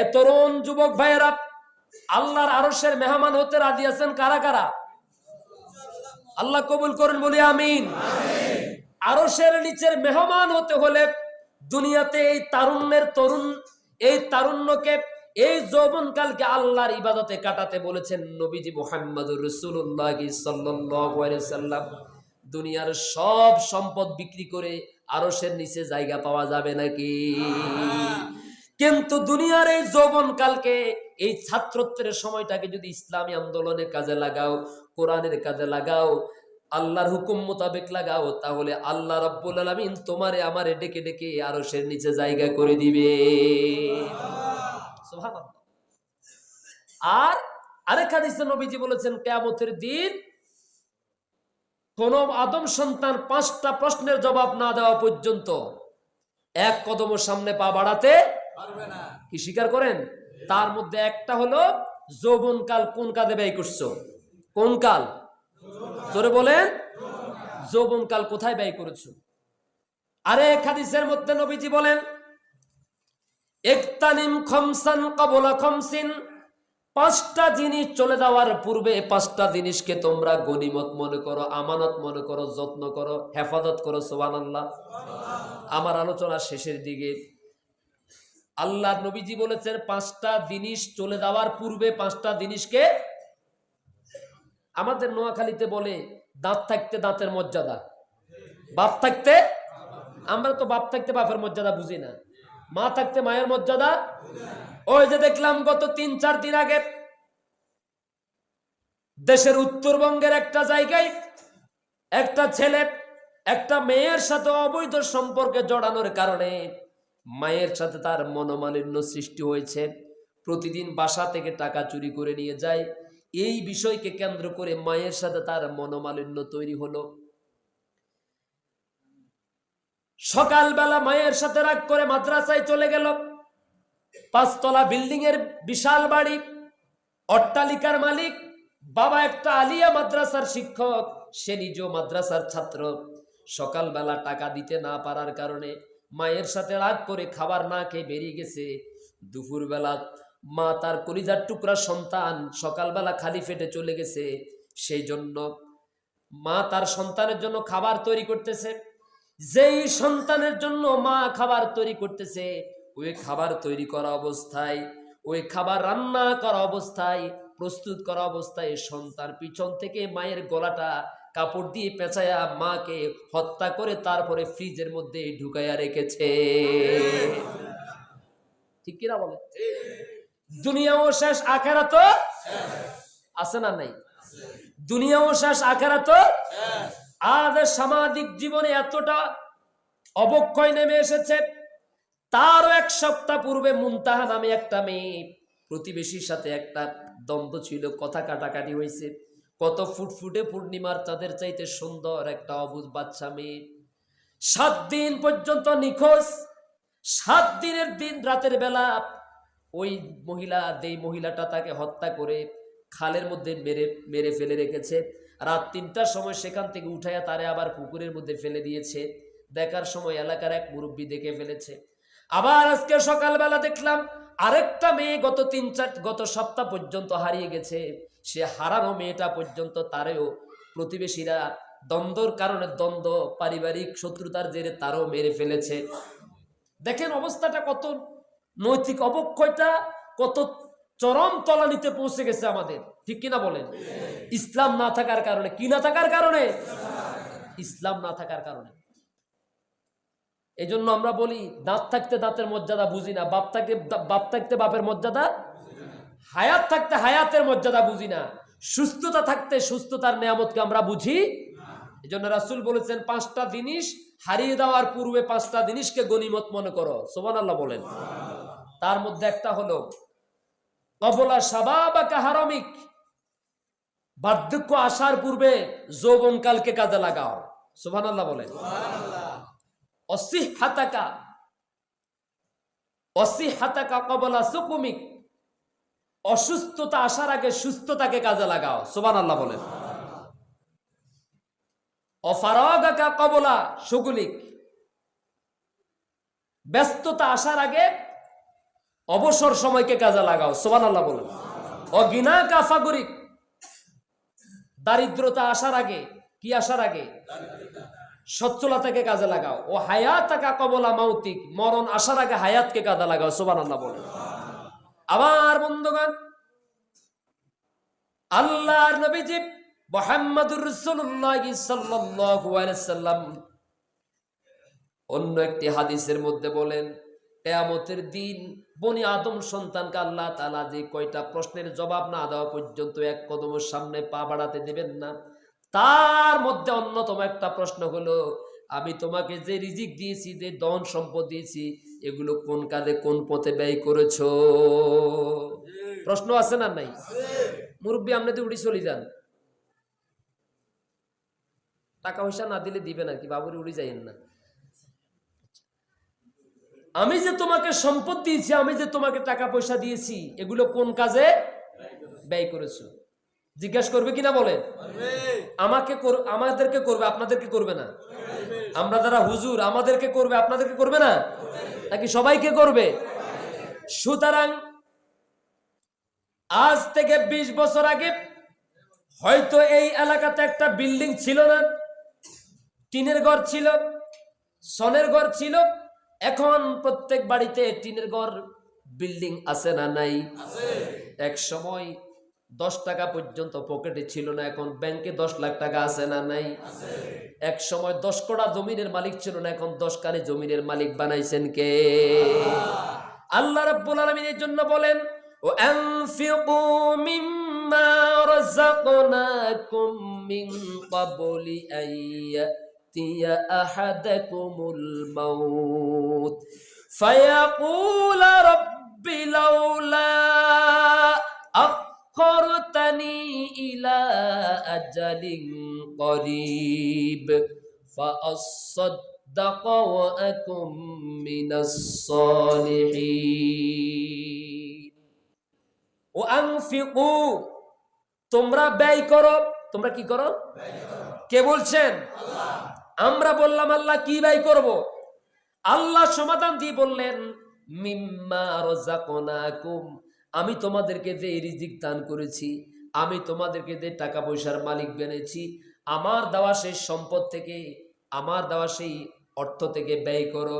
এ তরুণ যুবক ভাইয়েরা, আল্লাহর আরশের মেহমান হতে রাজি আছেন কারা কারা? আল্লাহ কবুল করুন, বলি আমিন। আরসের নিচের মেহমান হতে হলে দুনিয়াতে এই তারুণ্যের তরুণ, এই তারুণ্যকে, এই যৌবন কালকে আল্লাহর ইবাদতে কাটাতে বলেছেন নবীজি মুহাম্মদুর রসুল্লাহ সাল্লাম। দুনিয়ার সব সম্পদ বিক্রি করে আরসের নিচে জায়গা পাওয়া যাবে নাকি? কিন্তু দুনিয়ার এই যৌবন কালকে, এই ছাত্রত্বের সময়টাকে যদি ইসলামী আন্দোলনের কাজে লাগাও, কোরআনের কাজে লাগাও, আল্লাহর হুকুম মোতাবেক লাগাও, তাহলে আল্লাহ রব্বুল আলমিন তোমারে, আমারে ডেকে ডেকে আরও সের নিচে জায়গা করে দিবে। আর আরেক নবীজি বলেছেন, কেয়ামতের দিন কোন আদম সন্তান পাঁচটা প্রশ্নের জবাব না দেওয়া পর্যন্ত এক কদম সামনে পা বাড়াতে কি স্বীকার করেন? তার মধ্যে একটা হলো, যৌবন কাল কোন কাজে ব্যয় করছ? কোন কাল? জোরে বলেন। যৌবন কাল কোথায় ব্যয় করেছ? আরে হাদিসের মধ্যে নবীজি বলেন, একতানিম খমসান কবলা খমসিন। পাঁচটা জিনিস চলে যাওয়ার পূর্বে পাঁচটা জিনিসকে তোমরা গনিমত মনে করো, আমানত মনে করো, যত্ন করো, হেফাজত করো সোবান আল্লাহ আমার আলোচনা শেষের দিকে আল্লাহ নবীজি বলেছেন, পাঁচটা জিনিস চলে যাওয়ার পূর্বে পাঁচটা জিনিসকে আমাদের নোয়াখালীতে বলে দাঁত থাকতে দাঁতের মর্যাদা। বাপ থাকতে, আমরা তো বাপ থাকতে বাপের মর্যাদা বুঝি না। মা থাকতে মায়ের মর্যাদা ওই যে দেখলাম, গত তিন, চার দিন আগে দেশের উত্তরবঙ্গের একটা জায়গায় একটা ছেলে, একটা মেয়ের সাথে অবৈধ সম্পর্কে জড়ানোর কারণে মায়ের সাথে তার মনোমালিন্য সৃষ্টি হয়েছে। প্রতিদিন বাসা থেকে টাকা চুরি করে নিয়ে যায়। এই বিষয়কে কেন্দ্র করে মায়ের সাথে তার মনোমালিন্য তৈরি হলো। সকালবেলা মায়ের সাথে রাগ করে মাদ্রাসায় চলে গেল। পাঁচতলা বিল্ডিং এর বিশাল বাড়ি, অট্টালিকার মালিক, বাবা একটা আলিয়া মাদ্রাসার শিক্ষক, সে নিজেও মাদ্রাসার ছাত্র। সকালবেলা টাকা দিতে না পারার কারণে মায়ের সাথে রাগ করে খাবার না খেয়ে বেরিয়ে গেছে। দুপুরবেলা মা তার কলিজার টুকরা সন্তান সকালবেলা খালি ফেটে চলে গেছে। সেই জন্য মা তার সন্তানের জন্য খাবার তৈরি করতেছে। যেই সন্তানের জন্য মা খাবার তৈরি করতেছে, ওই খাবার তৈরি করা অবস্থায়, ওই খাবার রান্না করা অবস্থায়, প্রস্তুত করা অবস্থায় সন্তান পিছন থেকে মায়ের গলাটা কাপড় দিয়ে পেঁচায়া মাকে হত্যা করে তারপরে ফ্রিজের মধ্যে ঢুকাইয়া রেখেছে। ঠিক কিনা বলে দুনিয়াও শেষ আখেরা তো আছে না নাই? দুনিয়াও শেষ আখেরা তো আজ সামাজিক জীবনে এতটা অবক্ষয় নেমে এসেছে, তারও এক সপ্তাহ পূর্বে মুনতাহা নামে একটা মেয়ে প্রতিবেশীর সাথে একটা দ্বন্দ্ব ছিল, কথা কাটাকাটি হয়েছে। কত ফুটফুটে পূর্ণিমার চাঁদের চাইতে সুন্দর একটা অবুজ বাচ্চা মেয়ে। সাত দিন পর্যন্ত নিখোঁজ, সাত দিনের দিন রাতের বেলা ওই মহিলা, যেই মহিলাটা তাকে হত্যা করে খালের মধ্যে মেরে মেরে ফেলে রেখেছে। রাত তিনটার সময় সেখান থেকে উঠাইয়া তারে আবার পুকুরের মধ্যে ফেলে দিয়েছে। দেখার সময় এলাকার এক মুরব্বী দেখে ফেলেছে। আবার আজকে সকালবেলা দেখলাম আরেকটা মেয়ে গত তিন চার, গত সপ্তাহ পর্যন্ত হারিয়ে গেছে। সে হারানো মেয়েটা পর্যন্ত তারেও প্রতিবেশীরা দ্বন্দ্বর কারণে দ্বন্দ্ব, পারিবারিক শত্রুতার জেরে তারও মেরে ফেলেছে। দেখেন অবস্থাটা কত নৈতিক অবক্ষয়টা, কত চরম তলানিতে পৌঁছে গেছে আমাদের। ঠিক কিনা বলেন? ইসলাম না থাকার কারণে। কি না থাকার কারণে? ইসলাম না থাকার কারণে। এই জন্য আমরা বলি, দাঁত থাকতে দাঁতের মর্যাদা বুঝি না, বাপ থাকতে বাপ থাকতে বাপের মর্যাদা হায়াত থাকতে হায়াতের মর্যাদা বুঝি না। সুস্থতা থাকতে সুস্থতার নিয়ামতকে আমরা বুঝি এই জন্য রাসুল বলেছেন পাঁচটা জিনিস হারিয়ে দেওয়ার পূর্বে পাঁচটা জিনিসকে গনিমত মনে করো। সোমান আল্লাহ বলেন তার মধ্যে একটা হলো কবলা সাবাবাকা হারমিক। বার্ধক্য আসার পূর্বে যৌবনকালকে কাজে লাগাও। সোমান আল্লাহ বলেন। অসিহ হাতাকা অসিহ হাতাকা কবলা সুকুমিক। অসুস্থতা আসার আগে সুস্থতাকে কাজে লাগাও। সোবান আল্লাহ বলেন কবলা সুগুলিক ব্যস্ততা আসার আগে অবসর সময়কে কাজে লাগাও। সোবান আল্লাহ বলেন। অগিনা কাফাগরিক দারিদ্রতা আসার আগে, কি আসার আগে? সচ্ছলতাকে কাজে লাগাও। ও হায়াত কবলা মাউতিক। মরণ আসার আগে হায়াতকে কাজে লাগাও। সোবান আল্লাহ বলেন। আবার বন্ধুগণ, আল্লাহর নবীজি মোহাম্মদুর রাসূলুল্লাহ সাল্লাল্লাহু আলাইহি সাল্লাম অন্য একটি হাদিসের মধ্যে বলেন, কেয়ামতের দিন বনি আদম সন্তানকে আল্লাহ তাআলা যে কয়টা প্রশ্নের জবাব না দেওয়া পর্যন্ত এক কদমের সামনে পা বাড়াতে দেবেন না। তার মধ্যে অন্যতম একটা প্রশ্ন হলো, আমি তোমাকে যে রিজিক দিয়েছি, যে ধন সম্পদ দিয়েছি এগুলো কোন কাজে কোন পথে ব্যয় করেছ? প্রশ্ন আছে না নাই? মুরব্বী আপনি তো উড়ি চলে যান। টাকা পয়সা না দিলে দিবে না কি বাবুরে উড়ি যাইয়েন না। আমি যে তোমাকে সম্পদ দিয়েছি আমি যে তোমাকে টাকা পয়সা দিয়েছি এগুলো কোন কাজে ব্যয় করেছ? জিজ্ঞেস করবে কিনা বলেন? আমাকে আমাদেরকে করবে আপনাদেরকে করবে না? আমরা যারা হুজুর, আমাদেরকে করবে, আপনাদেরকে করবে না? নাকি সবাইকে করবে? সুতরাং আজ থেকে ২০ বছর আগে হয়তো এই এলাকাতে একটা বিল্ডিং ছিল না। টিনের ঘর ছিল, সনের ঘর ছিল। এখন প্রত্যেক বাড়িতে টিনের ঘর, বিল্ডিং আছে না নাই? এক সময় দশ টাকা পর্যন্ত পকেটে ছিল না এখন। ব্যাংকে দশ লাখ টাকা আছে না নাই? এক সময় দশ কোটা জমিনের মালিক ছিল না, এখন দশ কানে জমিনের মালিক বানাইছেন কে? আল্লাহ রাব্বুল আলামিন এর জন্য বলেন ও আনফিকু লাউলা أجل قريب فأصدق وأكن من الصالحين وأنفقوا তোমরা ব্যয় করো তোমরা কি করো কে বলছেন আমরা বললাম আল্লাহ কি ব্যয় করব আল্লাহ সমাধান দিয়ে বললেন মিম্মা রাযাকনাকুম আমি তোমাদেরকে যে রিজিক দান করেছি আমি তোমাদেরকে যে টাকা পয়সার মালিক বেনেছি আমার দেওয়া সেই সম্পদ থেকে, আমার দেওয়া সেই অর্থ থেকে ব্যয় করো।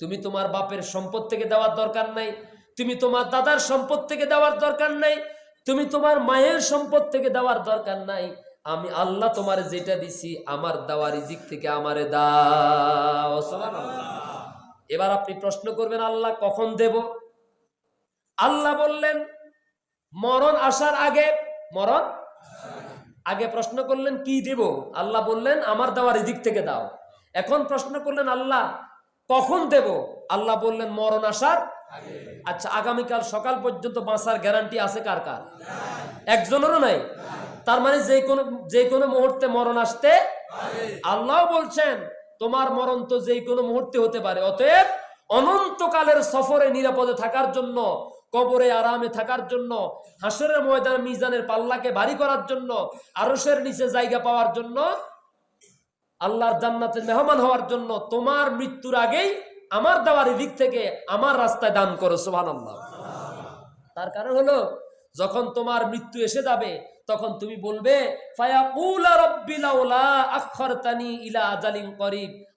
তুমি তোমার বাপের সম্পদ থেকে দেওয়ার দরকার নাই, তুমি তোমার দাদার সম্পদ থেকে দেওয়ার দরকার নাই, তুমি তোমার মায়ের সম্পদ থেকে দেওয়ার দরকার নাই। আমি আল্লাহ তোমার যেটা দিছি, আমার দেওয়া রিজিক থেকে আমারে এবার আপনি প্রশ্ন করবেন, আল্লাহ কখন দেব? আল্লাহ বললেন, মরণ আসার আগে মরণ? আগে প্রশ্ন করলেন কি দেব? আল্লাহ বললেন আমার দেওয়া রিজিক থেকে দাও। এখন প্রশ্ন করলেন আল্লাহ কখন দেব? আল্লাহ বললেন মরণ আসার আচ্ছা আগামীকাল সকাল পর্যন্ত বাঁচার গ্যারান্টি আছে কার কার? একজনেরও নাই? তার মানে যে কোনো যে কোনো মুহূর্তে মরণ আসতে আল্লাহ বলছেন তোমার মরণ তো যে কোনো মুহূর্তে হতে পারে। অতএব অনন্তকালের সফরে নিরাপদে থাকার জন্য কবরে আরামে থাকার জন্য, হাসরের ময়দান মিজানের পাল্লাকে ভারী করার জন্য আরসের নিচে জায়গা পাওয়ার জন্য, আল্লাহর জান্নাতে মেহমান হওয়ার জন্য তোমার মৃত্যুর আগেই আমার দেওয়ার দিক থেকে আমার রাস্তায় দান করো সোহান আল্লাহ তার কারণ হলো, যখন তোমার মৃত্যু এসে যাবে, তখন তুমি বলবে লাউলা আখখারতানি ইলা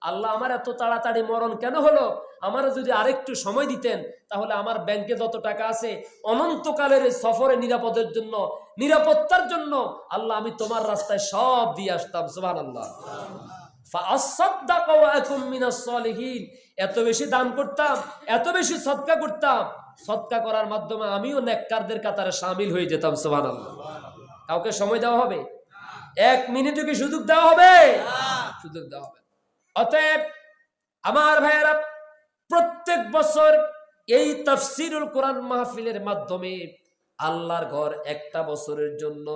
আল্লাহ আমার এত তাড়াতাড়ি মরণ কেন হলো? আমার যদি আরেকটু সময় দিতেন, তাহলে আমার ব্যাংকে যত টাকা আছে, অনন্তকালের সফরে নিরাপদের জন্য, নিরাপত্তার জন্য আল্লাহ আমি তোমার রাস্তায় সব দিয়ে আসতাম মিনাস সলিহিন। এত বেশি দান করতাম, এত বেশি সদকা করতাম। সদকা করার মাধ্যমে আমিও নেককারদের কাতারে সামিল হয়ে যেতাম, সুবহানাল্লাহ। কাউকে সময় দেওয়া হবে? এক মিনিটও কি সুযোগ দেওয়া হবে? সুযোগ দেওয়া হবে। অতএব আমার ভাইয়েরা, প্রত্যেক বছর এই তাফসিরুল কোরআন মাহফিলের মাধ্যমে আল্লাহর ঘর একটা বছরের জন্য,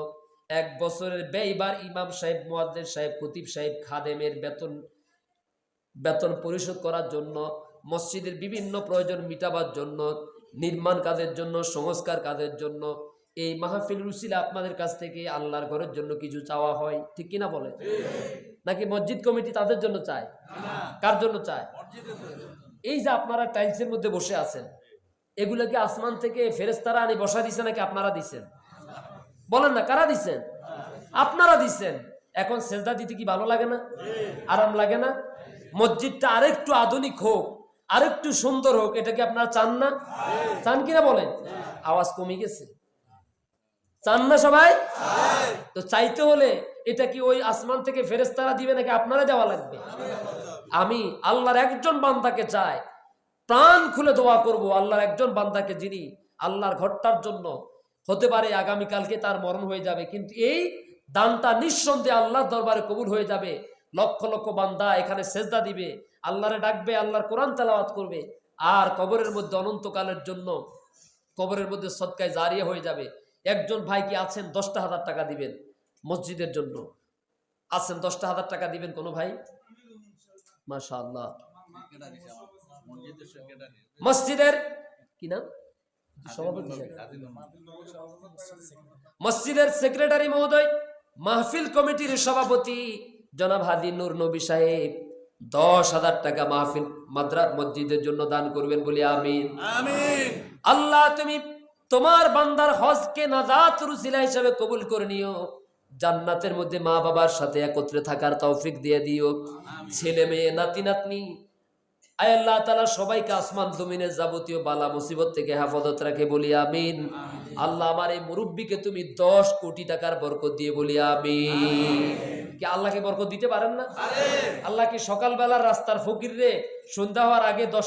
এক বছরের ব্যয়বার ইমাম সাহেব মুয়াদ্দিন সাহেব খতিব সাহেব, খাদেমের বেতন বেতন পরিশোধ করার জন্য, মসজিদের বিভিন্ন প্রয়োজন মিটাবার জন্য, নির্মাণ কাজের জন্য, সংস্কার কাজের জন্য এই মাহফিল রুসিলা আপনাদের কাছ থেকে আল্লাহর ঘরের জন্য কিছু চাওয়া হয়, ঠিক কিনা বলে নাকি মসজিদ কমিটি তাদের জন্য চায়? কার জন্য চায়? এই যে আপনারা টাইলসের মধ্যে বসে আছেন, এগুলো কি আসমান থেকে ফেরেস্তারা আনি বসা দিছে নাকি আপনারা দিছেন? বলেন না, কারা দিছেন? আপনারা দিছেন। এখন সেজদা দিতে কি ভালো লাগে না? আরাম লাগে না? মসজিদটা আরেকটু আধুনিক হোক, আরেকটু সুন্দর হোক, এটা কি আপনারা চান না? চান কিনা বলেন? আওয়াজ কমে গেছে। চান না সবাই? তো চাইতে হলে এটা কি ওই আসমান থেকে ফেরেস্তারা দিবে নাকি আপনারা দেওয়া লাগবে? আমি আল্লাহর একজন বান্দাকে চাই, প্রাণ খুলে দোয়া করব আল্লাহর একজন বান্দাকে যিনি আল্লাহর ঘরটার জন্য হতে পারে আগামীকালকে তার মরণ হয়ে যাবে, কিন্তু এই দানটা নিঃসন্দেহে আল্লাহর দরবারে কবুল হয়ে যাবে। লক্ষ লক্ষ বান্দা এখানে সেজদা দিবে, আল্লাহরে ডাকবে, আল্লাহর কোরআন তেলাওয়াত করবে, আর কবরের মধ্যে অনন্তকালের জন্য কবরের মধ্যে সৎকায় জারিয়া হয়ে যাবে। একজন ভাই কি আছেন? দশটা হাজার টাকা দিবেন মসজিদের জন্য। আছেন দশটা হাজার টাকা দিবেন কোনো ভাই? মাশা আল্লাহ মসজিদের কি নাম? মসজিদের সেক্রেটারি মহোদয় মাহফিল কমিটির সভাপতি জনাব হাদি নূর নবী সাহেব দশ হাজার টাকা মাহফিল মাদ্রা মসজিদের জন্য দান করবেন বলে আমিন। আল্লাহ তুমি তোমার বান্দার হজকে নাজাত রুসিলা হিসাবে কবুল করে নিও। জান্নাতের মধ্যে মা বাবার সাথে একত্রে থাকার তৌফিক দিয়ে দিও। ছেলে মেয়ে নাতি নাতনি আয় আল্লাহ তালা সবাইকে আসমান জমিনের যাবতীয় বালা মুসিবত থেকে হেফাজত রাখে বলি আমিন। আল্লাহ আমার এই মুরব্বীকে তুমি দশ কোটি টাকার বরকত দিয়ে বলি আমিন। কি আল্লাহকে বরকত দিতে পারেন না? আল্লাহ কি সকালবেলার রাস্তার ফকির রে? সন্ধ্যা হওয়ার আগে দশ